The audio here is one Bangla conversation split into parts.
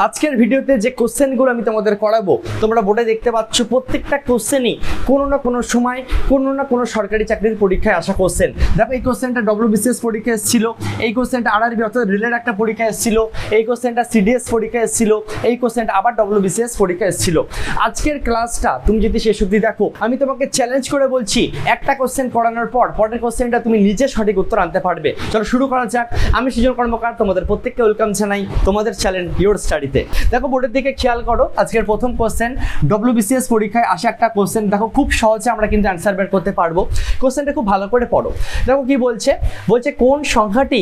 আজকের ভিডিওতে যে কোশ্চেনগুলো আমি তোমাদের করাবো, তোমরা বোর্ডে দেখতে পাচ্ছ প্রত্যেকটা কোশ্চেনই কোনো না কোনো সময় কোনো না কোনো সরকারি চাকরির পরীক্ষায় আসা কোশ্চেন। দেখো, এই কোশ্চেনটা ডব্লিউবিসিএস পরীক্ষা এসেছিল, এই কোশ্চেনটা আরআরবি অর্থাৎ রেলের একটা পরীক্ষা এসেছিল, এই কোশ্চেনটা সিডিএস পরীক্ষা এসেছিল, এই কোশ্চেনটা আবার ডব্লিউবিসিএস পরীক্ষা এসেছিল। আজকের ক্লাসটা তুমি যদি শেষ অবধি দেখো, আমি তোমাকে চ্যালেঞ্জ করে বলছি, একটা কোশ্চেন করানোর পর পরের কোশ্চেনটা তুমি নিজে সঠিক উত্তর আনতে পারবে। চলো শুরু করা যাক। আমি সুজন কর্মকার, তোমাদের প্রত্যেককে ওয়েলকাম জানাই। তোমাদের চ্যালেঞ্জ ইয়োর স্টাডিতে দেখো, বোর্ডের দিকে খেয়াল করো, আজকের প্রথম কোশ্চেন ডব্লিউবিসিএস পরীক্ষায় আসা একটা কোশ্চেন দেখো, খুব সহজে আমরা কিন্তু অ্যান্সার বের করতে পারব। কোশ্চেনটা খুব ভালো করে পড়ো। দেখো, কি বলছে? বলছে, কোন সংখ্যাটি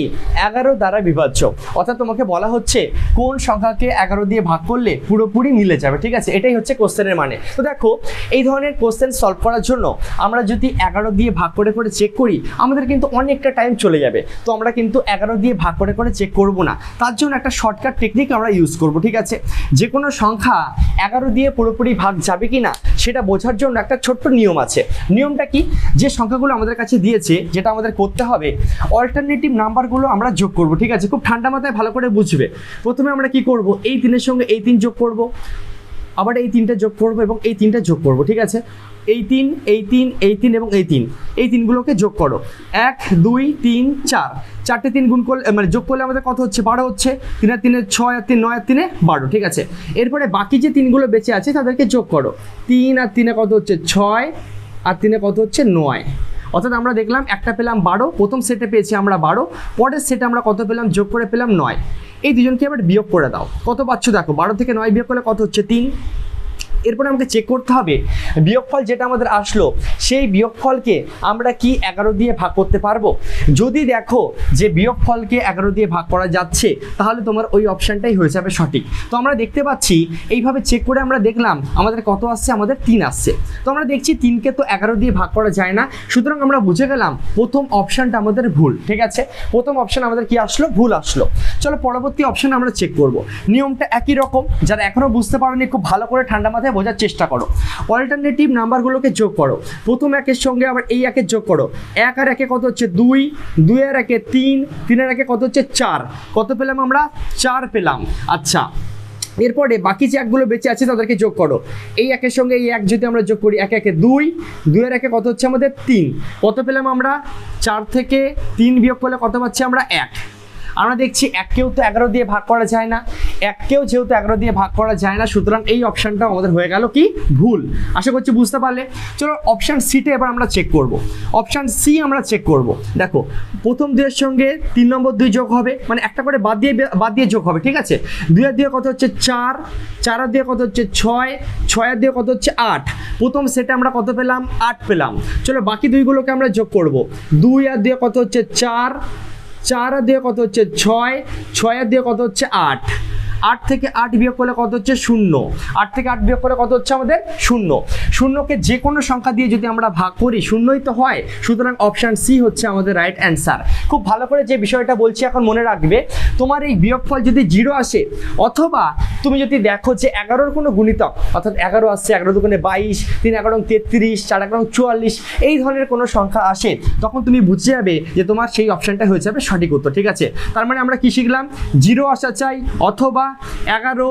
এগারো দ্বারা বিভাজ্য? অর্থাৎ তোমাকে বলা হচ্ছে, কোন সংখ্যাকে এগারো দিয়ে ভাগ করলে পুরোপুরি মিলে যাবে, ঠিক আছে? এটাই হচ্ছে কোশ্চেনের মানে। তো দেখো, এই ধরনের কোশ্চেন সলভ করার জন্য আমরা যদি এগারো দিয়ে ভাগ করে করে চেক করি, আমাদের কিন্তু অনেকটা টাইম চলে যাবে। তো আমরা কিন্তু এগারো দিয়ে ভাগ করে করে চেক করব না। তার জন্য একটা শর্টকাট টেকনিক আমরা ইউজ করব। ঠিক আছে? যে কোনো সংখ্যা এগারো দিয়ে পুরোপুরি ভাগ যাবে কি না সেটা বোঝার জন্য একটা ছোট্ট নিয়ম আছে। নিয়মটা কি? যে সংখ্যাগুলো আমাদের কাছে দিয়েছে, যেটা আমাদের করতে হবে অল্টারনেটিভ নাম্বারগুলো আমরা যোগ করব, ঠিক আছে? খুব ঠান্ডা মাথায় ভালো করে বুঝবে। প্রথমে আমরা কি করব? এই তিনের সঙ্গে এই তিন যোগ করব, আবার এই তিনটা যোগ করব এবং এই তিনটা যোগ করব, ঠিক আছে? এই তিন এই তিন এই তিন এবং এই তিন। এই তিনগুলোকে যোগ করো। এক, দুই, তিন, চার। চারটে তিন গুণ করলে মানে যোগ করলে আমাদের কত হচ্ছে? বারো হচ্ছে। তিন আর তিনে ছয় আর তিন, নয় আর তিনে বারো, ঠিক আছে? এরপরে বাকি যে তিনগুলো বেঁচে আছে, তাদেরকে যোগ করো। তিন আর তিনে কত হচ্ছে? ছয়। আর তিনে কত হচ্ছে? নয়। অর্থাৎ আমরা দেখলাম একটা পেলাম বারো, প্রথম সেটে পেয়েছি আমরা বারো। পরের সেটে আমরা কত পেলাম? যোগ করে পেলাম নয়। এই দুজনকে আবার বিয়োগ করে দাও। কত পাচ্ছ? দেখো, বারো থেকে নয় বিয়োগ করলে কত হচ্ছে? তিন। এরপরে আমাকে চেক করতে হবে। বিয়োগফল যেটা আমাদের আসলো, সেই বিয়োগফলকে আমরা কি এগারো দিয়ে ভাগ করতে পারব? যদি দেখো যে বিয়োগফলকে এগারো দিয়ে ভাগ করা যাচ্ছে, তাহলে তোমার ওই অপশানটাই হয়ে যাবে সঠিক। তো আমরা দেখতে পাচ্ছি, এইভাবে চেক করে আমরা দেখলাম আমাদের কত আসছে? আমাদের তিন আসছে। তো আমরা দেখছি তিনকে তো এগারো দিয়ে ভাগ করা যায় না। সুতরাং আমরা বুঝে গেলাম প্রথম অপশানটা আমাদের ভুল, ঠিক আছে? প্রথম অপশান আমাদের কি আসলো? ভুল আসলো। চলো পরবর্তী অপশান আমরা চেক করব। নিয়মটা একই রকম, যারা এখনও বুঝতে পারোনি, খুব ভালো করে ঠান্ডা মাথায় বোঝার চেষ্টা করো। অল্টারনেটিভ নাম্বারগুলোকে যোগ করো। প্রথম একের সঙ্গে আবার এই একের যোগ করো। এক আর একে কত হচ্ছে দুই দুই আর একে তিন তিনের একে কত হচ্ছে চার। কত পেলাম আমরা? চার পেলাম। আচ্ছা এরপরে বাকি যে একগুলো বেঁচে আছে তাদেরকে যোগ করো। এই একের সঙ্গে এই এক যদি আমরা যোগ করি, একে একে দুই দুইয়ের একে কত হচ্ছে আমাদের তিন। কত পেলাম আমরা? চার থেকে তিন বিয়োগ করলে কত পাচ্ছি আমরা? এক। আমরা দেখছি এককেও তো এগারো দিয়ে ভাগ করা যায় না এককেও যেহেতু এগারো দিয়ে ভাগ করা যায় না, সুতরাং এই অপশানটা আমাদের হয়ে গেল কি? ভুল। আশা করছি বুঝতে পারলে। চলো অপশান সিটা এবার আমরা চেক করব। অপশান সি আমরা চেক করব। দেখো, প্রথম দুইয়ের সঙ্গে তিন নম্বর দুই যোগ হবে মানে একটা করে বাদ দিয়ে বাদ দিয়ে যোগ হবে, ঠিক আছে? দুই দুইয়ের দিয়ে কত হচ্ছে চার, চারের দিয়ে কত হচ্ছে ছয় ছয় ছয়ের দিয়ে কত হচ্ছে আট। প্রথম সেটে আমরা কত পেলাম? আট পেলাম। চলো বাকি দুইগুলোকে আমরা যোগ করব। দুই আর দিয়ে কত হচ্ছে চার চার দিয়ে কত হচ্ছে? ছয়। ছয় দিয়ে কত হচ্ছে? আট। আট থেকে আট বিয়োগ করলে কত হচ্ছে? শূন্য। আট থেকে আট বিয়োগ করলে কত হচ্ছে আমাদের? শূন্য। শূন্যকে যে কোনো সংখ্যা দিয়ে যদি আমরা ভাগ করি, শূন্যই তো হয়। সুতরাং অপশান সি হচ্ছে আমাদের রাইট অ্যান্সার খুব ভালো করে যে বিষয়টা বলছি এখন মনে রাখবে, তোমার এই বিয়োগফল যদি জিরো আসে, অথবা তুমি যদি দেখো যে এগারোর কোনো গুণিতক, অর্থাৎ এগারো আসছে, এগারো দুগুণে বাইশ, তিন এগারো তেত্রিশ, চার এগারো চুয়াল্লিশ, এই ধরনের কোনো সংখ্যা আসে, তখন তুমি বুঝে যাবে যে তোমার সেই অপশানটা হয়ে যাবে সঠিক উত্তর, ঠিক আছে? তার মানে আমরা কি শিখলাম? জিরো আসা চাই, অথবা এগারো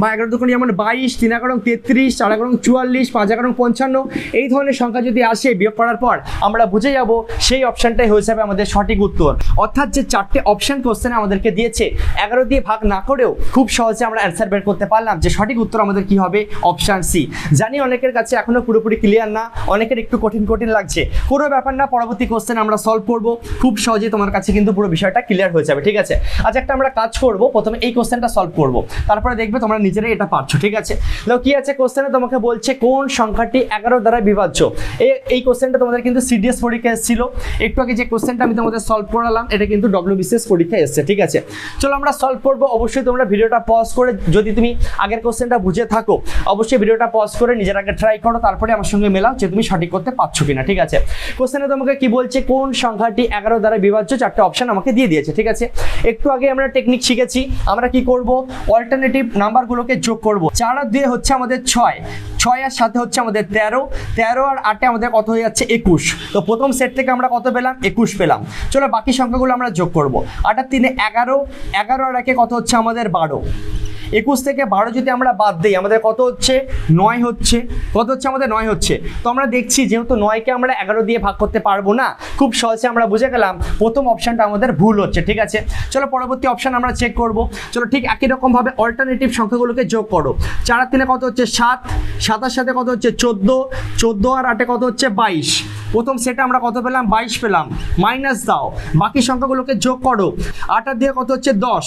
বা এগারো দুগুণে যেমন বাইশ, তিন এগারো, তেত্রিশ, চার এগারো, চুয়াল্লিশ, পাঁচ এগারো, পঞ্চান্ন, এই ধরনের সংখ্যা যদি আসে বিয়োগ করার পর, আমরা বুঝে যাব সেই অপশানটাই হয়ে যাবে আমাদের সঠিক উত্তর। অর্থাৎ যে চারটে অপশান কোশ্চেন আমাদেরকে দিয়েছে, এগারো দিয়ে ভাগ না করেও খুব সহজে আমরা অ্যান্সার বের করতে পারলাম যে সঠিক উত্তর আমাদের কি হবে অপশান সি জানি অনেকের কাছে এখনও পুরোপুরি ক্লিয়ার না, অনেকের একটু কঠিন কঠিন লাগছে। কোনো ব্যাপার না, পরবর্তী কোশ্চেন আমরা সলভ করব। খুব সহজে তোমার কাছে কিন্তু পুরো বিষয়টা ক্লিয়ার হয়ে যাবে, ঠিক আছে? আজ একটা আমরা কাজ করব, প্রথমে এই কোশ্চেনটা সলভ করব। তারপরে দেখবে তোমরা নিজেরাই এটা পারছ, ঠিক আছে? দেখো কি আছে কোশ্চেনে তোমাকে বলছে কোন সংখ্যাটি এগারো দ্বারা বিভাজ্য? এই কোশ্চেনটা তোমাদের কিন্তু সিডিএস পরীক্ষা এসেছিল। একটু আগে যে কোশ্চেনটা আমি তোমাদের সলভ করালাম, এটা কিন্তু ডব্লিউবিসিএস পরীক্ষা এসছে, ঠিক আছে? চলো আমরা সলভ করব। অবশ্যই তোমরা ভিডিওটা পজ করে, যদি তুমি আগের কোশ্চেনটা বুঝে থাকো, অবশ্যই ভিডিওটা পজ করে নিজের আগে ট্রাই করো, তারপরে আমার সঙ্গে মেলাও যে তুমি সঠিক করতে পারছ কিনা, ঠিক আছে? কোশ্চেনে তোমাকে কি বলছে? কোন সংখ্যাটি এগারো দ্বারা বিভাজ্য? চারটে অপশন আমাকে দিয়ে দিয়েছে, ঠিক আছে? একটু আগে আমরা টেকনিক শিখেছি, আমরা কি করব? অল্টারনেটিভ নাম্বারগুলোকে যোগ করব। চার আর দুয়ে হচ্ছে আমাদের ছয়। ছয় আর সাথে হচ্ছে আমাদের তেরো। তেরো আর আটে আমাদের কত হয়ে যাচ্ছে? একুশ। তো প্রথম সেট থেকে আমরা কত পেলাম? একুশ পেলাম। চলো বাকি সংখ্যাগুলো আমরা যোগ করব। আটার তিনে এগারো। এগারো আর একে কত হচ্ছে? আমাদের বারো। একুশ থেকে বারো যদি আমরা বাদ দিই, আমাদের কত হচ্ছে? নয় হচ্ছে। কত হচ্ছে? আমাদের নয় হচ্ছে। তো আমরা দেখছি যেহেতু নয়কে আমরা এগারো দিয়ে ভাগ করতে পারব না, খুব সহজে আমরা বুঝে গেলাম প্রথম অপশানটা আমাদের ভুল হচ্ছে, ঠিক আছে? চলো পরবর্তী অপশান আমরা চেক করব। চলো ঠিক একই রকমভাবে অল্টারনেটিভ সংখ্যাগুলোকে যোগ করো। চার তিনে কত হচ্ছে? সাত। সাতার সাথে কত হচ্ছে? চোদ্দ। চোদ্দ আর আটে কত হচ্ছে? বাইশ। প্রথম সেটে আমরা কত পেলাম? বাইশ পেলাম। মাইনাস দাও। বাকি সংখ্যাগুলোকে যোগ করো। আটার দিয়ে কত হচ্ছে? দশ।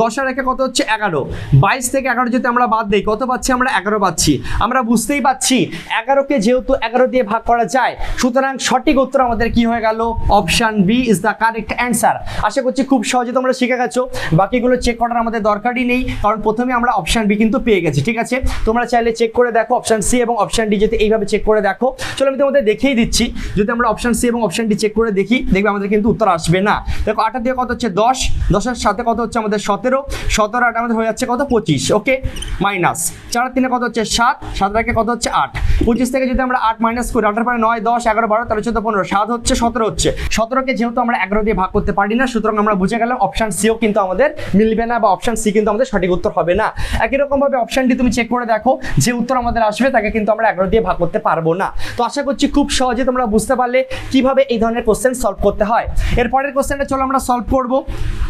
দশ আর একে কত হচ্ছে? এগারো। বাইশ থেকে এগারো যদি আমরা বাদ দিই, কত পাচ্ছি আমরা? এগারো পাচ্ছি। আমরা বুঝতেই পাচ্ছি, এগারোকে যেহেতু এগারো দিয়ে ভাগ করা যায়, সুতরাং সঠিক উত্তর আমাদের কি হয়ে গেল? Option B is the correct answer আশা করছি খুব সহজে তোমরা শিখে গেছো। বাকিগুলো চেক করার আমাদের দরকারই নেই, কারণ প্রথমে আমরা অপশান বি কিন্তু পেয়ে গেছি, ঠিক আছে? তোমরা চাইলে চেক করে দেখো অপশান সি এবং অপশান ডি যদি এইভাবে চেক করে দেখো। চলো আমি তোমাদের দেখিয়ে দিচ্ছি। যদি আমরা অপশান সি এবং অপশান ডি চেক করে দেখি, দেখবে আমাদের কিন্তু উত্তর আসবে না। দেখো, আটার দিয়ে কত হচ্ছে? দশ। দশের সাথে কত হচ্ছে? আমাদের সতেরো। সতেরো আট আমাদের হয়ে যাচ্ছে কত? পঁচিশ ওকে মাইনাস চার তিনে কত হচ্ছে? সাত। সাত রাখে কত হচ্ছে? আট। পঁচিশ থেকে যদি আমরা আট মাইনাস করি, আটের পরে নয়, দশ, এগারো, বারো, তেরো, চোদ্দ, পনেরো, সাত হচ্ছে, সতেরো হচ্ছে। সতেরোকে যেহেতু আমরা এগারো দিয়ে ভাগ করতে পারি না, সুতরাং আমরা বুঝে গেলাম অপশান সিও কিন্তু আমাদের মিলবে না বা অপশান সি কিন্তু আমাদের সঠিক উত্তর হবে না। একই রকম ভাবে অপশান ডি তুমি চেক করে দেখো, যে উত্তর আমাদের আসবে, তাকে কিন্তু আমরা এগারো দিয়ে ভাগ করতে পারব না। তো আশা করছি খুব সহজে তোমরা বুঝতে পারলে কীভাবে এই ধরনের কোশ্চেন সলভ করতে হয়। এরপরের কোশ্চেনটা চলো আমরা সলভ করব।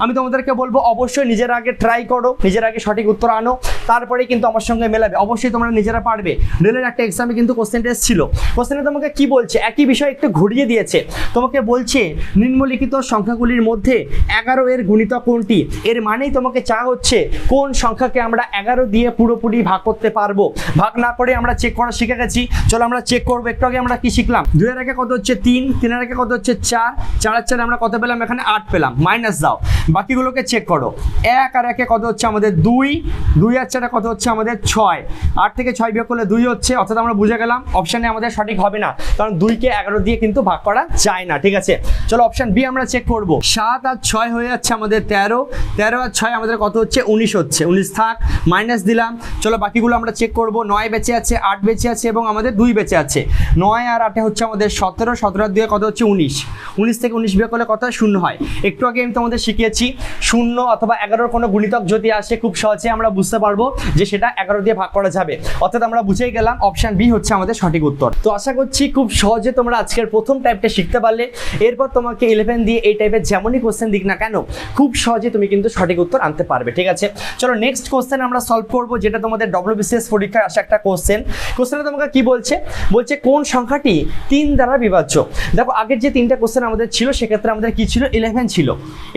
আমি তোমাদেরকে বলব, অবশ্যই নিজের আগে ট্রাই করো, নিজের আগে সঠিক উত্তর আনো। তারপরে কিন্তু আমার সঙ্গে মেলাবে। অবশ্যই তোমরা নিজেরা পারবে। রেলের একটা এক্সামে কিন্তু কোশ্চেনটা ছিল। কোশ্চেনে তোমাকে কি বলছে? একই বিষয় একটু ঘুরিয়ে দিয়েছে। তোমাকে বলছে, নিম্নলিখিত সংখ্যাগুলির মধ্যে এগারো এর গুণিতক কোনটি? এর মানেই তোমাকে চা হচ্ছে, কোন সংখ্যাকে আমরা এগারো দিয়ে পুরোপুরি ভাগ করতে পারব। ভাগ না করে আমরা চেক করা শিখে গেছি। চলো আমরা চেক করব, একটু আগে আমরা কি শিখলাম? দুইয়ের একে কত হচ্ছে? তিন। তিনের আগে কত হচ্ছে? চার। চারের চারে আমরা কত পেলাম? এখানে আট পেলাম। মাইনাস দাও। বাকিগুলোকে চেক করো। এক আর একে কত হচ্ছে? আমাদের দুই। দুই আর চারে কত হচ্ছে? আমাদের ছয়। আট থেকে ছয় বিয়োগ করলে দুই হচ্ছে, অর্থাৎ আমরা বুঝে গেলাম অপশানে আমাদের সঠিক হবে না। কারণ দুইকে এগারো দিয়ে কিন্তু ভাগ করা যায় না, ঠিক আছে? চলো অপশান বি আমরা চেক করব। সাত আর ছয় হয়ে যাচ্ছে আমাদের তেরো। তেরো আর ছয় আমাদের কত হচ্ছে? উনিশ হচ্ছে। উনিশ থাক মাইনাস দিলাম। চলো বাকিগুলো আমরা চেক করব। নয় বেঁচে আছে, আট বেঁচে আছে এবং আমাদের দুই বেঁচে আছে। নয় আর আটে হচ্ছে আমাদের সতেরো। সতেরো আর দুয়ে কত হচ্ছে? উনিশ। উনিশ থেকে উনিশ বিয়োগ করলে কত শূন্য হয়। একটু আগে আমি তোমাদের শিখিয়েছি, শূন্য অথবা এগারোর কোনো গুণিতক যদি আসে, খুব সহজে আমরা বুঝতে পারব। যে সেটা এগারো দিয়ে ভাগ করা যাবে। অর্থাৎ আমরা বুঝেই গেলাম অপশন বি হচ্ছে আমাদের সঠিক উত্তর। তো আশা করছি খুব সহজে তোমরা আজকের প্রথম টাইপটা শিখতে পারলে। এরপর তোমাকে ইলেভেন দিয়ে এই টাইপের যেমনই কোশ্চেন দিক না কেন, খুব সহজে তুমি কিন্তু সঠিক উত্তর আনতে পারবে, ঠিক আছে? চলো নেক্সট কোশ্চেন আমরা সলভ করব, যেটা তোমাদের ডব্লিউবিসিএস পরীক্ষায় আসা একটা কোশ্চেন কোশ্চেনে তোমাকে কি বলছে? বলছে, কোন সংখ্যাটি তিন দ্বারা বিভাজ্য? দেখো, আগের যে তিনটা কোশ্চেন আমাদের ছিল, সেক্ষেত্রে আমাদের কি ছিল? ইলেভেন ছিল।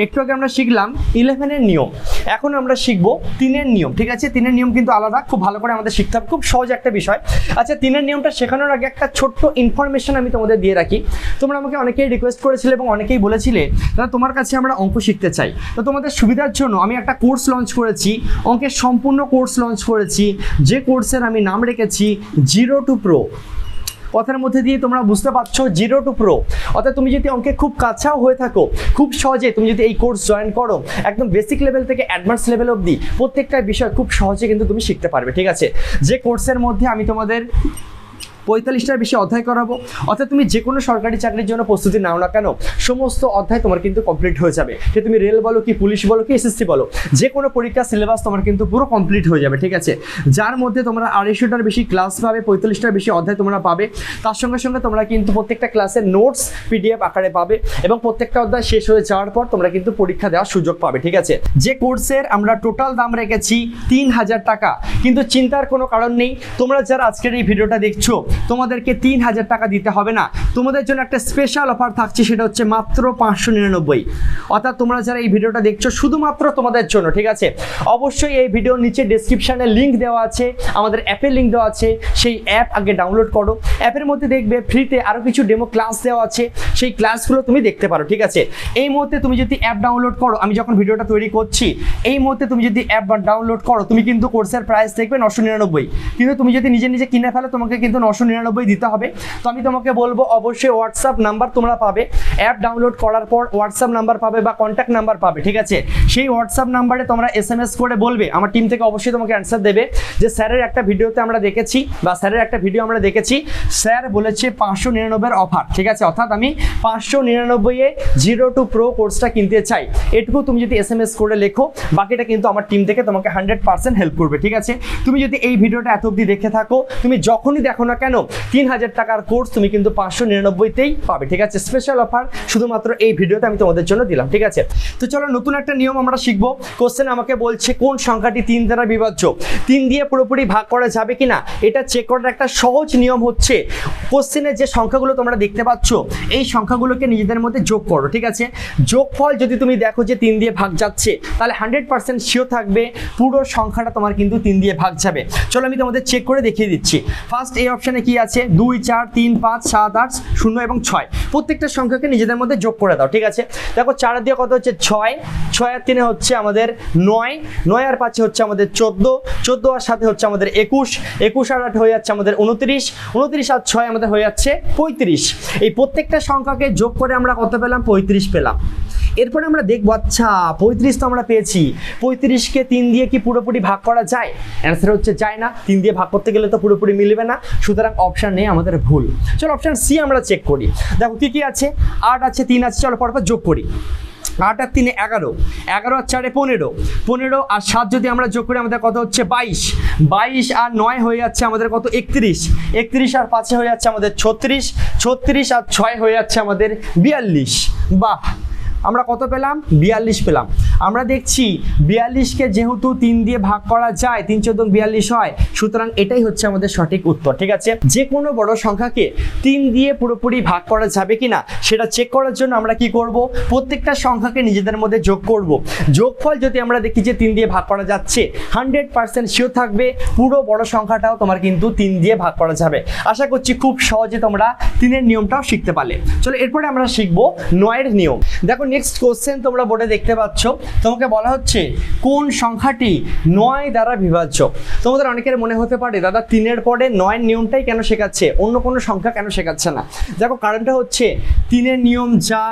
একটু আগে আমরা শিখলাম ইলেভেনের নিয়ম। এখন আমরা শিখব তিনের নিয়ম, ঠিক আছে? তিনের নিয়ম কিন্তু আলাদা, খুব ভালো করে আমাদের শিখতে হবে, খুব সহজ একটা বিষয়। আচ্ছা তিনের নিয়মটা শেখানোর আগে একটা ছোট্ট ইনফরমেশন আমি তোমাদের দিয়ে রাখি। তোমরা আমাকে অনেকেই রিকোয়েস্ট করেছিলে এবং অনেকেই বলেছিলে, দাদা, তোমার কাছে আমরা অঙ্ক শিখতে চাই। তো তোমাদের সুবিধার জন্য আমি একটা কোর্স লঞ্চ করেছি, অঙ্কের সম্পূর্ণ কোর্স লঞ্চ করেছি, যে কোর্সের আমি নাম রেখেছি জিরো টু প্রো কথার মধ্যে দিয়ে তোমরা বুঝতে পারছ জিরো টু প্রো। অর্থাৎ তুমি যদি অঙ্কে খুব কাছাও হয়ে থাকো, খুব সহজে তুমি যদি এই কোর্স জয়েন করো, একদম বেসিক লেভেল থেকে অ্যাডভান্স লেভেল অবধি, প্রত্যেকটা বিষয় খুব সহজে কিন্তু তুমি শিখতে পারবে, ঠিক আছে? যে কোর্সের মধ্যে আমি তোমাদের পঁয়তাল্লিশটার বেশি অধ্যায় করাবো। অর্থাৎ তুমি যে কোনো সরকারি চাকরির জন্য প্রস্তুতি নাও না কেন, সমস্ত অধ্যায় তোমার কিন্তু কমপ্লিট হয়ে যাবে। সে তুমি রেল বলো কি, পুলিশ বলো কি এসএসসি বলো যে কোনো পরীক্ষার সিলেবাস তোমার কিন্তু পুরো কমপ্লিট হয়ে যাবে, ঠিক আছে? যার মধ্যে তোমরা আড়াইশোটার বেশি ক্লাস পাবে, পঁয়তাল্লিশটার বেশি অধ্যায় তোমরা পাবে, তার সঙ্গে সঙ্গে তোমরা কিন্তু প্রত্যেকটা ক্লাসের নোটস পিডিএফ আকারে পাবে এবং প্রত্যেকটা অধ্যায় শেষ হয়ে যাওয়ার পর তোমরা কিন্তু পরীক্ষা দেওয়ার সুযোগ পাবে, ঠিক আছে? যে কোর্সের আমরা টোটাল দাম রেখেছি তিন হাজার টাকা, কিন্তু চিন্তার কোনো কারণ নেই। তোমরা যারা আজকের এই ভিডিওটা দেখছ তোমাদেরকে তিন হাজার টাকা দিতে হবে না। তোমাদের জন্য একটা স্পেশাল অফার থাকছে, সেটা হচ্ছে মাত্র পাঁচশো নিরানব্বই। অর্থাৎ তোমরা যারা এই ভিডিওটা দেখছ, শুধুমাত্র তোমাদের জন্য, ঠিক আছে? অবশ্যই এই ভিডিওর নিচে ডেসক্রিপশানে লিঙ্ক দেওয়া আছে, আমাদের অ্যাপের লিঙ্ক দেওয়া আছে, সেই অ্যাপ আগে ডাউনলোড করো। অ্যাপের মধ্যে দেখবে ফ্রিতে আরও কিছু ডেমো ক্লাস দেওয়া আছে, সেই ক্লাসগুলো তুমি দেখতে পারো, ঠিক আছে? এই মুহূর্তে তুমি যদি অ্যাপ ডাউনলোড করো, আমি যখন ভিডিওটা তৈরি করছি, এই মুহূর্তে তুমি যদি অ্যাপ ডাউনলোড করো, তুমি কিন্তু কোর্সের প্রাইস দেখবে নশো নিরানব্বই। কিন্তু তুমি যদি নিজে নিজে কিনে ফেলো, তোমাকে কিন্তু নশো পাঁচশো নিরানব্বই দিতে হবে। তো আমি তোমাকে বলব, অবশ্যই হোয়াটসঅ্যাপ নাম্বার তোমরা পাবে। অ্যাপ ডাউনলোড করার পর হোয়াটসঅ্যাপ নাম্বার পাবে বা কন্ট্যাক্ট নাম্বার পাবে, ঠিক আছে? সেই হোয়াটসঅ্যাপ নাম্বারে তোমরা এস এম এস করে বলবে, আমার টিম থেকে অবশ্যই তোমাকে অ্যান্সার দেবে যে, স্যারের একটা ভিডিওতে আমরা দেখেছি বা স্যারের একটা ভিডিও আমরা দেখেছি, স্যার বলেছে পাঁচশো নিরানব্বইয়ের অফার ঠিক আছে? অর্থাৎ আমি পাঁচশো নিরানব্বইয়ে জিরো টু প্রো কোর্সটা কিনতে চাই। এটুকু তুমি যদি এস এম এস করে লেখো, বাকিটা কিন্তু আমার টিম থেকে তোমাকে হান্ড্রেড পার্সেন্ট হেল্প করবে, ঠিক আছে? তুমি যদি এই ভিডিওটা এত অবধি দেখে থাকো, তুমি যখনই দেখো না কেন তিন হাজার টাকার কোর্স তুমি কিন্তু পাঁচশো নিরানব্বইতেই পাবে, ঠিক আছে? স্পেশাল অফার শুধুমাত্র এই ভিডিওতে আমি তোমাদের জন্য দিলাম, ঠিক আছে? তো চলো নতুন একটা নিয়ম আমরা শিখব। কোশ্চেন আমাকে বলছে, কোন সংখ্যাটি তিন দ্বারা বিভাজ্য? তিন দিয়ে পুরোপুরি ভাগ করা যাবে কিনা? এটা চেক করার একটা সহজ নিয়ম হচ্ছে কোশ্চেনে যে সংখ্যাগুলো তোমরা দেখতে পাচ্ছ, এই সংখ্যাগুলোকে নিজেদের মধ্যে যোগ করো, ঠিক আছে? যোগফল যদি তুমি দেখো যে তিন দিয়ে ভাগ যাচ্ছে, তাহলে হান্ড্রেড পার্সেন্ট শিওর থাকবে, পুরো সংখ্যাটা তোমার কিন্তু তিন দিয়ে ভাগ যাবে। চলো আমি তোমাদের চেক করে দেখিয়ে দিচ্ছি। ফার্স্ট এই অপশানে কি আছে? দুই, চার, তিন, পাঁচ, সাত, আট, শূন্য এবং ছয়। প্রত্যেকটা সংখ্যাকে নিজেদের মধ্যে যোগ করে দাও, ঠিক আছে? দেখো, চার দিয়ে কত হচ্ছে? ছয়। ছয় আর তিনে হচ্ছে আমাদের নয়। নয় আর পাঁচে হচ্ছে আমাদের চোদ্দ। চোদ্দ আর সাথে হচ্ছে আমাদের একুশ। একুশ আর আট হয়ে যাচ্ছে আমাদের উনত্রিশ। উনত্রিশ আর ছয় আমাদের হয়ে যাচ্ছে পঁয়ত্রিশ। এই প্রত্যেকটা সংখ্যাকে যোগ করে আমরা কত পেলাম? পঁয়ত্রিশ পেলাম। এরপরে আমরা দেখব আচ্ছা পঁয়ত্রিশ তো আমরা পেয়েছি। পঁয়ত্রিশকে তিন দিয়ে কি পুরোপুরি ভাগ করা যায়? অ্যান্সার হচ্ছে যায় না। তিন দিয়ে ভাগ করতে গেলে তো পুরোপুরি মিলবে না। সুতরাং অপশান নেই আমাদের ভুল। চলো অপশান সি আমরা চেক করি। দেখো, কি কি আছে? আট আছে, তিন আছে, চলো পরপর যোগ করি। আট আর তিনে এগারো। এগারো আর চারে পনেরো। পনেরো আর সাত যদি আমরা যোগ করি, আমাদের কত হচ্ছে? বাইশ। বাইশ আর নয় হয়ে যাচ্ছে আমাদের কত? একত্রিশ। একত্রিশ আর পাঁচে হয়ে যাচ্ছে আমাদের ছত্রিশ। ছত্রিশ আর ছয় হয়ে যাচ্ছে আমাদের বিয়াল্লিশ। বাহ! আমরা কত পেলাম? বিয়াল্লিশ পেলাম। আমরা দেখছি বিয়াল্লিশকে যেহেতু তিন দিয়ে ভাগ করা যায়, তিন চোদ্দ বিয়াল্লিশ হয়, সুতরাং এটাই হচ্ছে আমাদের সঠিক উত্তর, ঠিক আছে? যে কোনো বড় সংখ্যাকে তিন দিয়ে পুরোপুরি ভাগ করা যাবে কিনা, সেটা চেক করার জন্য আমরা কি করব? প্রত্যেকটা সংখ্যাকে নিজেদের মধ্যে যোগ করব। যোগফল যদি আমরা দেখি যে তিন দিয়ে ভাগ করা যাচ্ছে হান্ড্রেড পার্সেন্ট শিওর থাকবে, পুরো বড় সংখ্যাটাও তোমার কিন্তু তিন দিয়ে ভাগ করা যাবে। আশা করছি খুব সহজে তোমরা তিনের নিয়মটাও শিখতে পারলে। চলো, এরপরে আমরা শিখব নয়ের নিয়ম। দেখো নেক্সট কোশ্চেন তোমরা বোর্ডে দেখতে পাচ্ছ। তোমাকে বলা হচ্ছে কোন সংখ্যাটি নয় দ্বারা বিভাজ্য? তোমাদের অনেকের মনে হতে পারে, দাদা তিনের পরে নয়ের নিয়মটাই কেন শেখাচ্ছে? অন্য কোনো সংখ্যা কেন শেখাচ্ছে না? দেখো, কারণটা হচ্ছে তিনের নিয়ম যা,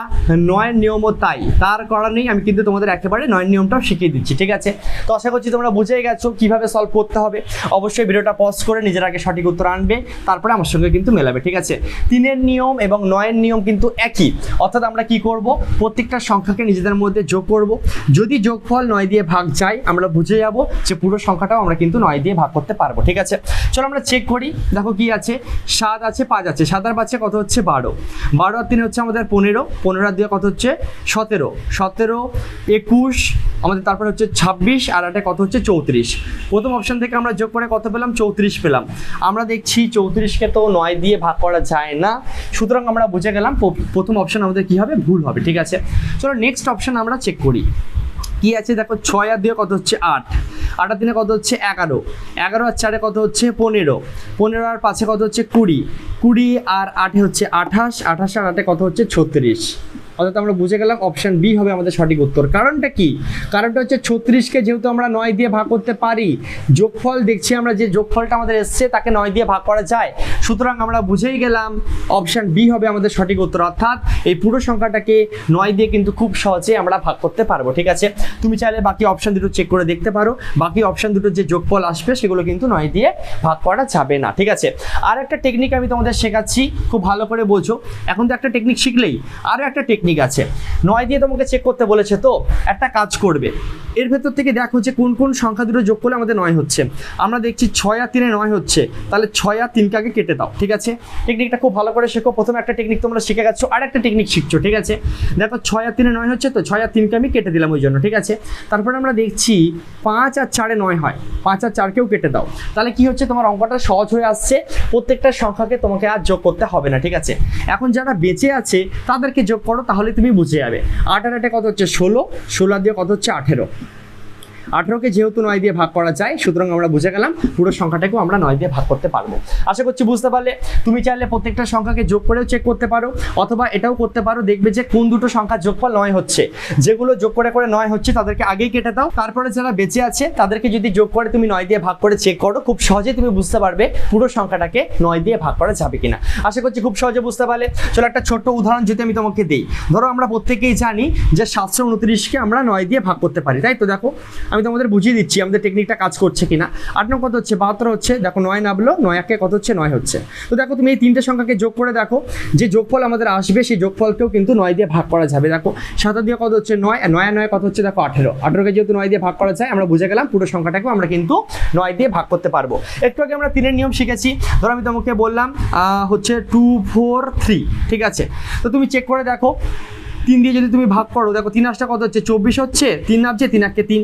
নয়ের নিয়মও তাই। তার কারণেই আমি কিন্তু তোমাদের একেবারে নয়ের নিয়মটাও শিখিয়ে দিচ্ছি, ঠিক আছে? তো আশা করছি তোমরা বুঝেই গেছো কীভাবে সলভ করতে হবে। অবশ্যই ভিডিওটা পজ করে নিজের আগে সঠিক উত্তর আনবে, তারপরে আমার সঙ্গে কিন্তু মেলাবে, ঠিক আছে? তিনের নিয়ম এবং নয়ের নিয়ম কিন্তু একই। অর্থাৎ আমরা কি করব? প্রত্যেকটা সংখ্যাকে নিজেদের মধ্যে যোগ করব। যদি যোগফল নয় দিয়ে ভাগ যায় আমরা বুঝে যাব যে পুরো সংখ্যাটাও আমরা কিন্তু নয় দিয়ে ভাগ করতে পারব, ঠিক আছে? চলো আমরা চেক করি, দেখো কি আছে? সাত আছে, পাঁচ আছে। সাত আর পাঁচে কত হচ্ছে? বারো। বারো আর তিনে হচ্ছে আমাদের পনেরো। পনেরো আর দিয়ে কত হচ্ছে? সতেরো। সতেরো, একুশ, আমাদের তারপরে হচ্ছে ছাব্বিশ, আর আটে কত হচ্ছে? চৌত্রিশ। প্রথম অপশন থেকে আমরা যোগ করে কত পেলাম? চৌত্রিশ পেলাম। আমরা দেখছি চৌত্রিশকে তো নয় দিয়ে ভাগ করা যায় না। সুতরাং আমরা বুঝে গেলাম প্রথম অপশন আমাদের কি হবে? ভুল হবে, ঠিক আছে? চলো নেক্সট অপশন আমরা চেক করি। কি আছে? দেখো, ছয় আর দিয়ে কত হচ্ছে? আট। আট আর দিনে কত হচ্ছে? এগারো। এগারো আর চারে কত হচ্ছে? পনেরো। পনেরো আর পাঁচে কত হচ্ছে? কুড়ি। কুড়ি আর আটে হচ্ছে আঠাশ। আঠাশ আর আটে কত হচ্ছে? ছত্রিশ। অর্থাৎ আমরা বুঝে গেলাম অপশান বি হবে আমাদের সঠিক উত্তর। কারণটা কি? কারণটা হচ্ছে ছত্রিশকে যেহেতু আমরা নয় দিয়ে ভাগ করতে পারি, যোগফল দেখছি আমরা যে যোগফলটা আমাদের এসছে, তাকে নয় দিয়ে ভাগ করা যায়। সুতরাং আমরা বুঝেই গেলাম অপশান বি হবে আমাদের সঠিক উত্তর। অর্থাৎ এই পুরো সংখ্যাটাকে নয় দিয়ে কিন্তু খুব সহজে আমরা ভাগ করতে পারব, ঠিক আছে? তুমি চাইলে বাকি অপশন দুটো চেক করে দেখতে পারো। বাকি অপশন দুটো যে যোগফল আসবে, সেগুলো কিন্তু নয় দিয়ে ভাগ করা যাবে না, ঠিক আছে? আর একটা টেকনিক আমি তোমাদের শেখাচ্ছি, খুব ভালো করে বোঝো। এখন তো একটা টেকনিক শিখলেই। আরও একটা টেকনিক আছে। নয় দিয়ে তোমাকে চেক করতে বলেছে, তো একটা কাজ করবে। এর ভেতর থেকে দেখো যে কোন কোন সংখ্যা দুটো যোগ করলে আমাদের নয় হচ্ছে। আমরা দেখছি ছয় আর তিনে নয় হচ্ছে। তাহলে ছয় আর তিনকে আগে কেটে দাও, ঠিক আছে? টেকনিকটা খুব ভালো করে শেখো। প্রথমে একটা টেকনিক তোমরা শিখে গেছো আর একটা টেকনিক শিখছো, ঠিক আছে? দেখো ছয় আর তিনে নয় হচ্ছে, তো ছয় আর তিনকে আমি কেটে দিলাম ওই জন্য, ঠিক আছে? তারপরে আমরা দেখছি পাঁচ আর চারে নয় হয়। পাঁচ আর চারকেও কেটে দাও। তাহলে কি হচ্ছে? তোমার অঙ্কটা সহজ হয়ে আসছে। প্রত্যেকটা সংখ্যাকে তোমাকে আর যোগ করতে হবে না, ঠিক আছে? এখন যারা বেঁচে আছে, তাদেরকে যোগ করো, তাহলে তুমি বুঝে যাবে। আট আর আটে কত হচ্ছে? ষোলো। ষোলো দিয়ে কত হচ্ছে? আঠেরো। আঠেরোকে যেহেতু নয় দিয়ে ভাগ করা যায়, সুতরাং আমরা বুঝে গেলাম পুরো সংখ্যাটাকেও আমরা নয় দিয়ে ভাগ করতে পারব। আশা করছি বুঝতে পারলে, তুমি চাইলে প্রত্যেকটা সংখ্যাকে যোগ করেও চেক করতে পারো, অথবা এটাও করতে পারো, দেখবে যে কোন দুটো সংখ্যার যোগফল নয় হচ্ছে। যেগুলো যোগ করে করে নয় হচ্ছে, তাদেরকে আগেই কেটে দাও। তারপরে যারা বেঁচে আছে, তাদেরকে যদি যোগ করে তুমি নয় দিয়ে ভাগ করে চেক করো, খুব সহজে তুমি বুঝতে পারবে পুরো সংখ্যাটাকে নয় দিয়ে ভাগ করা যাবে কিনা। আশা করছি খুব সহজে বুঝতে পারলে। চলো একটা ছোট্ট উদাহরণ যদি আমি তোমাকে দিই। ধরো আমরা প্রত্যেকেই জানি যে সাতশো উনত্রিশকে আমরা নয় দিয়ে ভাগ করতে পারি, তাই তো দেখো? আমি তোমাদের বুঝিয়ে দিচ্ছি আমাদের টেকনিকটা কাজ করছে কিনা। আট নম্বর কত হচ্ছে? বাহাত্তর হচ্ছে। দেখো নয় নামলো নয় একে কত হচ্ছে? নয় হচ্ছে। তো দেখো তুমি এই তিনটে সংখ্যাকে যোগ করে দেখো, যে যোগফল আমাদের আসবে, সেই যোগফলকেও কিন্তু নয় দিয়ে ভাগ করা যাবে। দেখো সাতা দিয়ে কত হচ্ছে? নয় নয় নয় কত হচ্ছে? দেখো আঠেরো। আঠেরোকে যেহেতু নয় দিয়ে ভাগ করা যায়, আমরা বুঝে গেলাম পুরো সংখ্যাটাকেও আমরা কিন্তু নয় দিয়ে ভাগ করতে পারব। একটু আগে আমরা তিনের নিয়ম শিখেছি। ধরো আমি তোমাকে বললাম হচ্ছে টু, ফোর, থ্রি, ঠিক আছে? তো তুমি চেক করে দেখো। তিন দিয়ে যদি তুমি ভাগ করো, দেখো তিন আসটা কত হচ্ছে? চব্বিশ হচ্ছে, তিন নামছে, তিন আটকে তিন।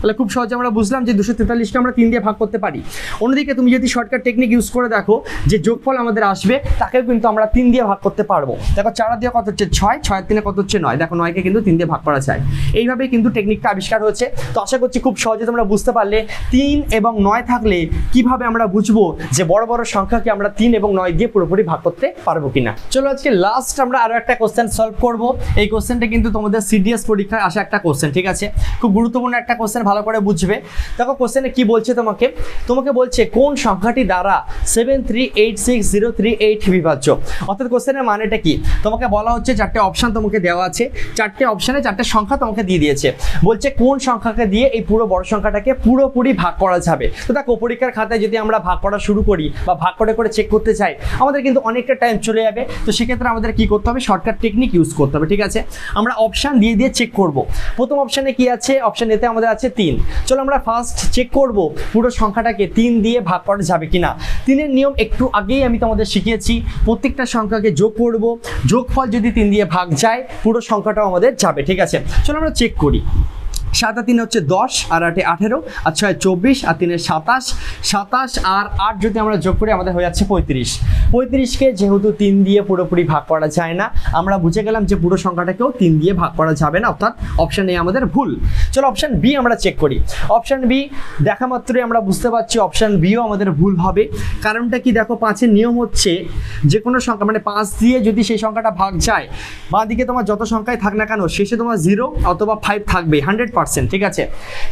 তাহলে খুব সহজে আমরা বুঝলাম যে দুশো তেতাল্লিশকে আমরা তিন দিয়ে ভাগ করতে পারি। অন্যদিকে তুমি যদি শর্টকাট টেকনিক ইউজ করে দেখো, যে যোগফল আমাদের আসবে, তাকেও কিন্তু আমরা তিন দিয়ে ভাগ করতে পারব। দেখো চার দিয়ে কত হচ্ছে ছয়? ছয় তিনে কত হচ্ছে নয়? দেখো নয়কে কিন্তু তিন দিয়ে ভাগ করা যায়। এইভাবেই কিন্তু টেকনিকটা আবিষ্কার হয়েছে। তো আশা করছি খুব সহজে তোমরা বুঝতে পারলে, তিন এবং নয় থাকলে কীভাবে আমরা বুঝব যে বড় বড় সংখ্যাকে আমরা তিন এবং নয় দিয়ে পুরোপুরি ভাগ করতে পারব কিনা? চলো আজকে লাস্ট আমরা আরও একটা কোশ্চেন সলভ করব। এই কোশ্চেনটা কিন্তু তোমাদের সিডিএস পরীক্ষায় আসা একটা কোশ্চেন ঠিক আছে? খুব গুরুত্বপূর্ণ একটা কোশ্চেন ভালো করে বুঝবে। দেখো কোশ্চেনে কি বলছে তোমাকে? তোমাকে বলছে, কোন সংখ্যাটি দ্বারা seven three eight six zero three eight বিভাজ্য? অর্থাৎ কোশ্চেনের মানেটা কি? তোমাকে বলা হচ্ছে চারটে অপশান তোমাকে দেওয়া আছে। চারটে অপশানে চারটে সংখ্যা তোমাকে দিয়ে দিয়েছে। বলছে কোন সংখ্যাকে দিয়ে এই পুরো বড় সংখ্যাটাকে পুরোপুরি ভাগ করা যাবে? তো দেখো, পরীক্ষার খাতায় যদি আমরা ভাগ করা শুরু করি বা ভাগ করে করে চেক করতে চাই, আমাদের কিন্তু অনেকটা টাইম চলে যাবে। তো সেক্ষেত্রে আমাদের কি করতে হবে? শর্টকাট টেকনিক ইউজ করতে হবে, ঠিক আছে? আমরা অপশান দিয়ে দিয়ে চেক করব। প্রথম অপশানে কি আছে? অপশান এতে আমাদের আছে তিন। চলো আমরা ফার্স্ট চেক করব পুরো সংখ্যাটাকে তিন দিয়ে ভাগ করা যাবে কিনা। তিনের নিয়ম একটু আগেই আমি তোমাদের শিখিয়েছি, প্রত্যেকটা সংখ্যাকে যোগ করব। যোগফল যদি তিন দিয়ে ভাগ যায়, পুরো সংখ্যাটাও আমাদের যাবে, ঠিক আছে? চলো আমরা চেক করি। সাত আর তিনে হচ্ছে দশ, আর আটে আঠেরো, আর ছয় চব্বিশ, আর তিনে সাতাশ সাতাশ আর আট যদি আমরা যোগ করি, আমাদের হয়ে যাচ্ছে পঁয়ত্রিশ। পঁয়ত্রিশকে যেহেতু তিন দিয়ে পুরোপুরি ভাগ করা যায় না, আমরা বুঝে গেলাম যে পুরো সংখ্যাটাকেও তিন দিয়ে ভাগ করা যাবে না, অর্থাৎ অপশান এ আমাদের ভুল। চলো অপশান বি আমরা চেক করি। অপশান বি দেখা মাত্রই আমরা বুঝতে পারছি অপশান বিও আমাদের ভুল হবে। কারণটা কি দেখো, পাঁচের নিয়ম হচ্ছে যে কোনো সংখ্যা মানে পাঁচ দিয়ে যদি সেই সংখ্যাটা ভাগ যায় বাঁ দিকে তোমার যত সংখ্যায় থাক না কেন, শেষে তোমার জিরো অথবা ফাইভ থাকবে হান্ড্রেড পার্সেন্ট ঠিক আছে?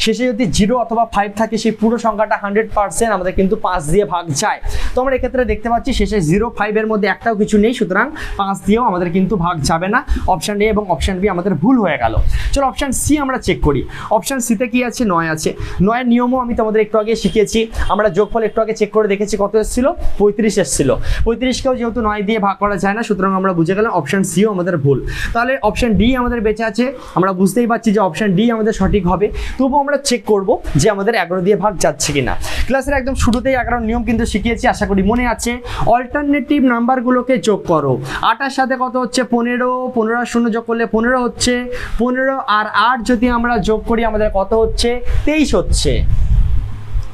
শেষে যদি জিরো অথবা ফাইভ থাকে, সেই পুরো সংখ্যাটা হান্ড্রেড পার্সেন্ট আমাদের কিন্তু পাঁচ দিয়ে ভাগ যায়। তো আমরা এক্ষেত্রে দেখতে পাচ্ছি, শেষে জিরো ফাইভের মধ্যে একটাও কিছু নেই, সুতরাং পাঁচ দিয়েও আমাদের কিন্তু ভাগ যাবে না। অপশান এ এবং অপশান বি আমাদের ভুল হয়ে গেল। চলো অপশান সি আমরা চেক করি। অপশান সিতে কি আছে? নয় আছে। নয়ের নিয়মও আমি তোমাদের একটু আগে শিখিয়েছি। আমরা যোগফল একটু আগে চেক করে দেখেছি কত এসেছিল? পঁয়ত্রিশ এসেছিল। পঁয়ত্রিশকেও যেহেতু নয় দিয়ে ভাগ করা যায় না, সুতরাং আমরা বুঝে গেলাম অপশান সিও আমাদের ভুল। তাহলে অপশান ডি আমাদের বেঁচে আছে। আমরা বুঝতেই পারছি যে অপশান ডি আমাদের সঠিক হবে তবুও আমরা চেক করব যে আমাদের এগারো দিয়ে ভাগ যাচ্ছে কিনা। ক্লাসের একদম শুরুতেই এগারো নিয়ম কিন্তু শিখিয়েছি, আশা করি মনে আছে। অল্টারনেটিভ নাম্বারগুলোকে যোগ করো। আটার সাথে কত হচ্ছে? পনেরো পনেরো শূন্য যোগ করলে পনেরো হচ্ছে। পনেরো আর আট যদি আমরা যোগ করি, আমাদের কত হচ্ছে? তেইশ হচ্ছে।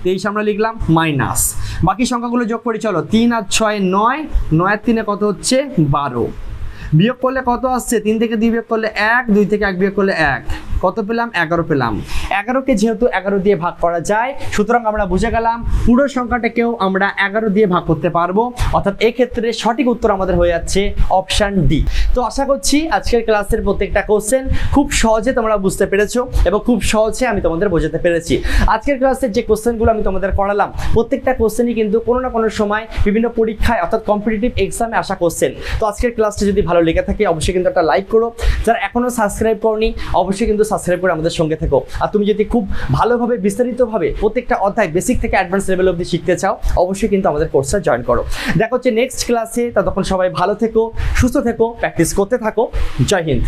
তেইশ আমরা লিখলাম মাইনাস বাকি সংখ্যাগুলো যোগ করি, চলো। তিন আর ছয়, নয়। নয় আর তিনে কত হচ্ছে? বারো। বিয়োগ করলে কত আসছে? তিন থেকে দুই বিয়োগ করলে এক, দুই থেকে এক বিয়োগ করলে এক। কত পেলাম? এগারো পেলাম। এগারোকে যেহেতু এগারো দিয়ে ভাগ করা যায়, সুতরাং আমরা বুঝে গেলাম পুরো সংখ্যাটাকেও আমরা এগারো দিয়ে ভাগ করতে পারব। অর্থাৎ এক্ষেত্রে সঠিক উত্তর আমাদের হয়ে যাচ্ছে অপশান ডি তো আশা করছি আজকের ক্লাসের প্রত্যেকটা কোশ্চেন খুব সহজে তোমরা বুঝতে পেরেছ এবং খুব সহজে আমি তোমাদের বোঝাতে পেরেছি। আজকের ক্লাসের যে কোশ্চেনগুলো আমি তোমাদের করালাম, প্রত্যেকটা কোশ্চেনই কিন্তু কোনো না কোনো সময় বিভিন্ন পরীক্ষায়, অর্থাৎ কম্পিটিটিভ এক্সামে আসা কোশ্চেন। তো আজকের ক্লাসটা যদি ভালো লেগে থাকে, অবশ্যই কিন্তু একটা লাইক করো। যারা এখনও সাবস্ক্রাইব করনি, অবশ্যই কিন্তু সাবস্ক্রাইব করে আমাদের সঙ্গে থেকো। আর তুমি যদি খুব ভালোভাবে বিস্তারিতভাবে প্রত্যেকটা অধ্যায় বেসিক থেকে অ্যাডভান্স লেভেল অবধি শিখতে চাও, অবশ্যই কিন্তু আমাদের কোর্সটা জয়েন করো। দেখো হচ্ছে নেক্সট ক্লাসে তখন সবাই ভালো থেকো, সুস্থ থেকো প্র্যাকটিস করতে থাকো। জয় হিন্দ।